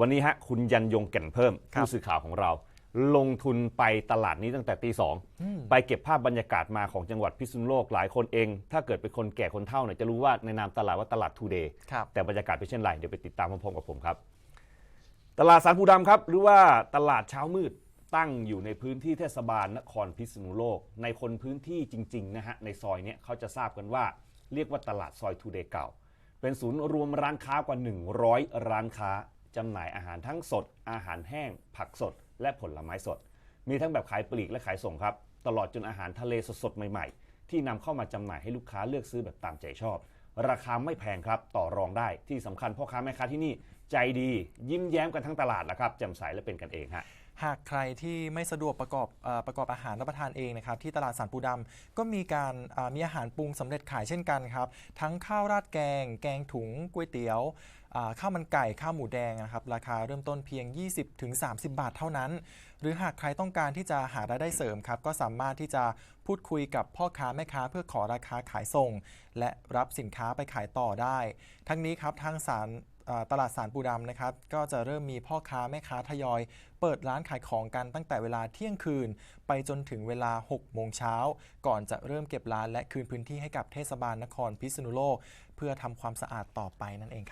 วันนี้ฮะคุณยันยงแก่นเพิ่มครับผู้สื่อข่าวของเรา ลงทุนไปตลาดนี้ตั้งแต่ตีสองไปเก็บภาพบรรยากาศมาของจังหวัดพิษณุโลกหลายคนเอง ถ้าเกิดเป็นคนแก่คนเฒ่าเนี่ยจะรู้ว่าในนามตลาดว่าตลาดทูเดย์ครับแต่บรรยากาศเป็นเช่นไรเดี๋ยวไปติดตามพร้อมๆกับผมครับ ตลาดสารภูดำครับ หรือว่าตลาดเช้ามืดตั้งอยู่ในพื้นที่เทศบาลนครพิษณุโลก ในคนพื้นที่จริงๆนะฮะในซอยเนี้ยเขาจะทราบกันว่าเรียกว่าตลาดซอยทูเดย์เก่า เป็นศูนย์รวมร้านค้ากว่า 100 ร้านค้า จำหน่ายอาหารทั้งสด อาหารแห้ง ผักสด และผลไม้สด มีทั้งแบบขายปลีกและขายส่งครับ ตลอดจนอาหารทะเลสดๆ ใหม่ๆ ที่นำเข้ามาจำหน่ายให้ลูกค้าเลือกซื้อแบบตามใจชอบ ราคาไม่แพงครับ ต่อรองได้ที่สำคัญพ่อค้าแม่ค้าที่นี่ใจดี ยิ้มแย้มกันทั้งตลาดแหละครับแจ่มใสและเป็นกันเองฮะหากใครที่ไม่สะดวกประกอบอประกอบอาหารรับประทานเองนะครับที่ตลาดสันปูดำก็มีการมีอาหารปรุงสำเร็จขายเช่นกันครับ ทั้งข้าวราดแกง แกงถุงก๋วยเตี๋ยวข้าวมันไก่ข้าวหมูแดงนะครับราคาเริ่มต้นเพียง 20-30 บาทเท่านั้น หรือหากใครต้องการที่จะหารายได้เสริมครับ ก็สามารถที่จะพูดคุยกับพ่อค้าแม่ค้า เพื่อขอราคาขายส่ง และรับสินค้าไปขายต่อได้ ทั้งนี้ครับทางสาร ตลาดสารปูดำนะครับก็จะเริ่มมีพ่อค้าแม่ค้าทยอย เปิดร้านขายของกันตั้งแต่เวลาเที่ยงคืน ไปจนถึงเวลา 6 โมงเช้า ก่อนจะเริ่มเก็บร้านและคืนพื้นที่ให้กับเทศบาลนครพิษณุโลก เพื่อทำความสะอาดต่อไปนั่นเองครับ